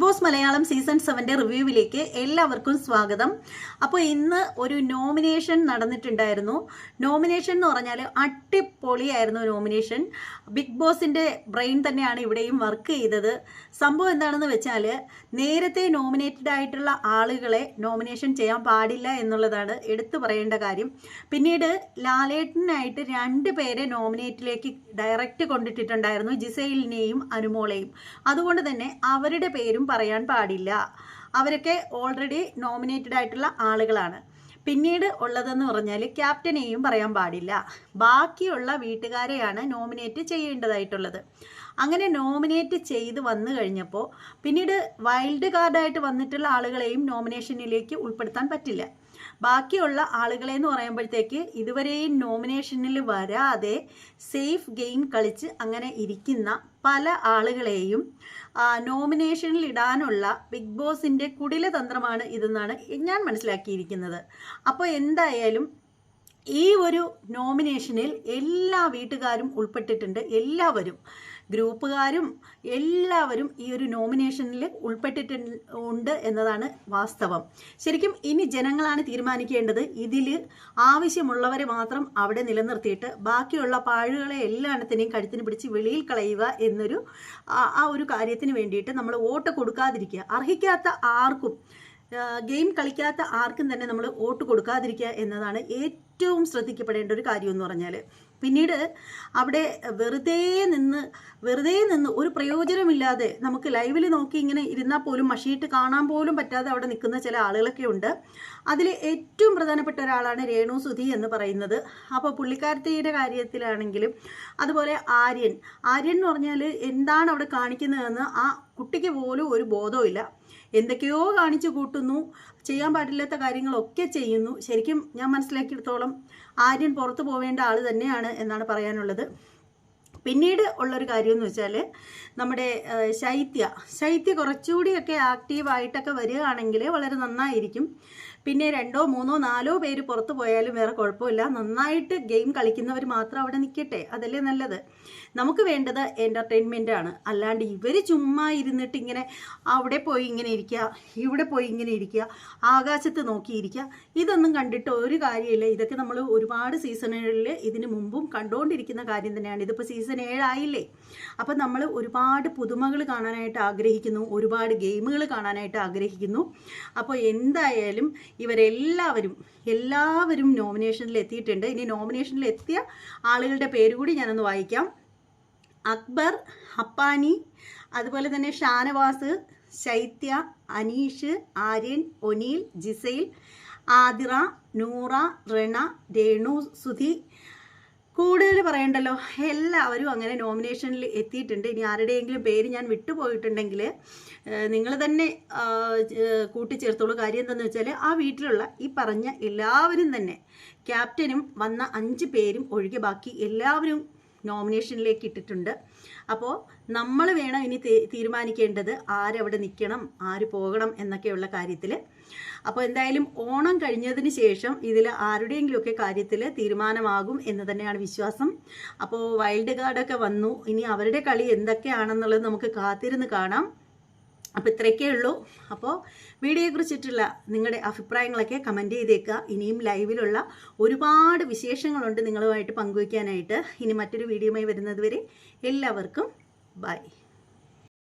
Boss Malayalam season സെവന്റെ റിവ്യൂവിലേക്ക് എല്ലാവർക്കും സ്വാഗതം. അപ്പോൾ ഇന്ന് ഒരു നോമിനേഷൻ നടന്നിട്ടുണ്ടായിരുന്നു. നോമിനേഷൻ എന്ന് പറഞ്ഞാൽ അട്ടിപ്പൊളിയായിരുന്നു നോമിനേഷൻ. ബിഗ് ബോസിന്റെ ബ്രെയിൻ തന്നെയാണ് ഇവിടെയും വർക്ക് ചെയ്തത്. സംഭവം എന്താണെന്ന് വെച്ചാൽ നേരത്തെ നോമിനേറ്റഡ് ആയിട്ടുള്ള ആളുകളെ നോമിനേഷൻ ചെയ്യാൻ പാടില്ല എന്നുള്ളതാണ് എടുത്തു പറയേണ്ട കാര്യം. പിന്നീട് ലാലേട്ടനായിട്ട് രണ്ട് പേരെ നോമിനേറ്റിലേക്ക് ഡയറക്റ്റ് കൊണ്ടിട്ടിട്ടുണ്ടായിരുന്നു ജിസൈലിനെയും അനുമോളെയും. അതുകൊണ്ട് തന്നെ അവരുടെ പേരും പറയാൻ പാടില്ല. അവരൊക്കെ ഓൾറെഡി നോമിനേറ്റഡ് ആയിട്ടുള്ള ആളുകളാണ്. പിന്നീട് ഉള്ളതെന്ന് പറഞ്ഞാൽ ക്യാപ്റ്റനെയും പറയാൻ പാടില്ല. ബാക്കിയുള്ള വീട്ടുകാരെയാണ് നോമിനേറ്റ് ചെയ്യേണ്ടതായിട്ടുള്ളത്. അങ്ങനെ നോമിനേറ്റ് ചെയ്ത് വന്നു കഴിഞ്ഞപ്പോൾ പിന്നീട് വൈൽഡ് കാർഡായിട്ട് വന്നിട്ടുള്ള ആളുകളെയും നോമിനേഷനിലേക്ക് ഉൾപ്പെടുത്താൻ പറ്റില്ല. ബാക്കിയുള്ള ആളുകളെ എന്ന് പറയുമ്പോഴത്തേക്ക് ഇതുവരെയും നോമിനേഷനിൽ വരാതെ സേഫ് ഗെയിം കളിച്ച് അങ്ങനെ ഇരിക്കുന്ന പല ആളുകളെയും നോമിനേഷനിൽ ഇടാനുള്ള ബിഗ് ബോസിന്റെ കുടില തന്ത്രമാണ് ഇതെന്നാണ് ഞാൻ മനസ്സിലാക്കിയിരിക്കുന്നത്. അപ്പോൾ എന്തായാലും ഈ ഒരു നോമിനേഷനിൽ എല്ലാ വീട്ടുകാരും ഉൾപ്പെട്ടിട്ടുണ്ട്. എല്ലാവരും ഗ്രൂപ്പുകാരും എല്ലാവരും ഈ ഒരു നോമിനേഷനിൽ ഉൾപ്പെട്ടിട്ടുണ്ട് എന്നതാണ് വാസ്തവം. ശരിക്കും ഇനി ജനങ്ങളാണ് തീരുമാനിക്കേണ്ടത്. ഇതിൽ ആവശ്യമുള്ളവരെ മാത്രം അവിടെ നിലനിർത്തിയിട്ട് ബാക്കിയുള്ള പാഴുകളെ എല്ലാത്തിനെയും കഴുത്തിന് പിടിച്ച് വെളിയിൽ കളയുക എന്നൊരു ആ ഒരു കാര്യത്തിന് വേണ്ടിയിട്ട് നമ്മൾ വോട്ട് കൊടുക്കാതിരിക്കുക. അർഹിക്കാത്ത ആർക്കും ഗെയിം കളിക്കാത്ത ആർക്കും തന്നെ നമ്മൾ വോട്ട് കൊടുക്കാതിരിക്കുക എന്നതാണ് ഏറ്റവും ശ്രദ്ധിക്കപ്പെടേണ്ട ഒരു കാര്യം എന്ന് പറഞ്ഞാൽ പിന്നീട് അവിടെ വെറുതെ നിന്ന് വെറുതെ നിന്ന് ഒരു പ്രയോജനമില്ലാതെ നമുക്ക് ലൈവിൽ നോക്കി ഇങ്ങനെ ഇരുന്നാൽ പോലും മഷിയിട്ട് കാണാൻ പോലും പറ്റാതെ അവിടെ നിൽക്കുന്ന ചില ആളുകളൊക്കെ ഉണ്ട്. അതിൽ ഏറ്റവും പ്രധാനപ്പെട്ട ഒരാളാണ് രേണു സുധി എന്ന് പറയുന്നത്. അപ്പോൾ പുള്ളിക്കാരത്തിയുടെ കാര്യത്തിലാണെങ്കിലും അതുപോലെ ആര്യൻ. ആര്യൻ എന്ന് പറഞ്ഞാൽ എന്താണ് അവിടെ കാണിക്കുന്നതെന്ന് ആ കുട്ടിക്ക് പോലും ഒരു ബോധവും എന്തൊക്കെയോ കാണിച്ചു കൂട്ടുന്നു. ചെയ്യാൻ പാടില്ലാത്ത കാര്യങ്ങളൊക്കെ ചെയ്യുന്നു. ശരിക്കും ഞാൻ മനസ്സിലാക്കിയെടുത്തോളം ആര്യൻ പുറത്തു പോവേണ്ട ആൾ തന്നെയാണ് എന്നാണ് പറയാനുള്ളത്. പിന്നീട് ഉള്ളൊരു കാര്യം എന്ന് വെച്ചാൽ നമ്മുടെ ശൈത്യ. ശൈത്യ കുറച്ചുകൂടിയൊക്കെ ആക്റ്റീവായിട്ടൊക്കെ വരികയാണെങ്കിൽ വളരെ നന്നായിരിക്കും. പിന്നെ രണ്ടോ മൂന്നോ നാലോ പേര് പുറത്തു പോയാലും വേറെ കുഴപ്പമില്ല. നന്നായിട്ട് ഗെയിം കളിക്കുന്നവർ മാത്രം അവിടെ നിൽക്കട്ടെ. അതല്ലേ നല്ലത്. നമുക്ക് വേണ്ടത് എന്റർടൈൻമെന്റ് ആണ്. അല്ലാണ്ട് ഇവർ ചുമ്മാ ഇരുന്നിട്ട് ഇങ്ങനെ അവിടെ പോയി ഇങ്ങനെ ഇരിക്കുക ഇവിടെ പോയി ഇങ്ങനെ ഇരിക്കുക ആകാശത്ത് നോക്കിയിരിക്കുക ഇതൊന്നും കണ്ടിട്ട് ഒരു കാര്യമില്ല. ഇതൊക്കെ നമ്മൾ ഒരുപാട് സീസണുകളിൽ ഇതിനു മുമ്പും കണ്ടുകൊണ്ടിരിക്കുന്ന കാര്യം തന്നെയാണ്. ഇതിപ്പോൾ സീസൺ ഏഴായില്ലേ അപ്പം നമ്മൾ ഒരുപാട് പുതുമകൾ കാണാനായിട്ട് ആഗ്രഹിക്കുന്നു. ഒരുപാട് ഗെയിമുകൾ കാണാനായിട്ട് ആഗ്രഹിക്കുന്നു. അപ്പോൾ എന്തായാലും ഇവരെല്ലാവരും എല്ലാവരും നോമിനേഷനിൽ എത്തിയിട്ടുണ്ട്. ഇനി നോമിനേഷനിൽ എത്തിയ ആളുകളുടെ പേര് കൂടി ഞാനൊന്ന് വായിക്കാം. അക്ബർ ഹപ്പാനി അതുപോലെ തന്നെ ഷാനവാസ് ശൈത്യ അനീഷ് ആര്യൻ ഒനീൽ ജിസൈൽ ആതിറ നൂറ റണ രേണു സുധി കൂടുതൽ പറയണ്ടല്ലോ. എല്ലാവരും അങ്ങനെ നോമിനേഷനിൽ എത്തിയിട്ടുണ്ട്. ഇനി ആരുടെയെങ്കിലും പേര് ഞാൻ വിട്ടുപോയിട്ടുണ്ടെങ്കിൽ നിങ്ങൾ തന്നെ കൂട്ടിച്ചേർത്തോളൂ. കാര്യം എന്താണെന്ന് വെച്ചാൽ ആ വീട്ടിലുള്ള ഈ പറഞ്ഞ എല്ലാവരും തന്നെ ക്യാപ്റ്റനും വന്ന അഞ്ച് പേരും ഒഴികെ ബാക്കി എല്ലാവരും നോമിനേഷനിലേക്ക് ഇട്ടിട്ടുണ്ട്. അപ്പോൾ നമ്മൾ വേണം ഇനി തീരുമാനിക്കേണ്ടത് ആരവിടെ നിൽക്കണം ആര് പോകണം എന്നൊക്കെയുള്ള കാര്യത്തിൽ അപ്പോൾ എന്തായാലും ഓണം കഴിഞ്ഞതിന് ശേഷം ഇതിൽ ആരുടെയെങ്കിലുമൊക്കെ കാര്യത്തിൽ തീരുമാനമാകും എന്ന് തന്നെയാണ് വിശ്വാസം. അപ്പോൾ വൈൽഡ് കാർഡൊക്കെ വന്നു. ഇനി അവരുടെ കളി എന്തൊക്കെയാണെന്നുള്ളത് നമുക്ക് കാത്തിരുന്ന് കാണാം. അപ്പോൾ ഇത്രയൊക്കെ ഉള്ളൂ. അപ്പോൾ വീഡിയോയെക്കുറിച്ചിട്ടുള്ള നിങ്ങളുടെ അഭിപ്രായങ്ങളൊക്കെ കമന്റ് ചെയ്തേക്കുക. ഇനിയും ലൈവിലുള്ള ഒരുപാട് വിശേഷങ്ങളുണ്ട് നിങ്ങളുമായിട്ട് പങ്കുവയ്ക്കാനായിട്ട്. ഇനി മറ്റൊരു വീഡിയോയുമായി വരുന്നത് വരെ എല്ലാവർക്കും ബൈ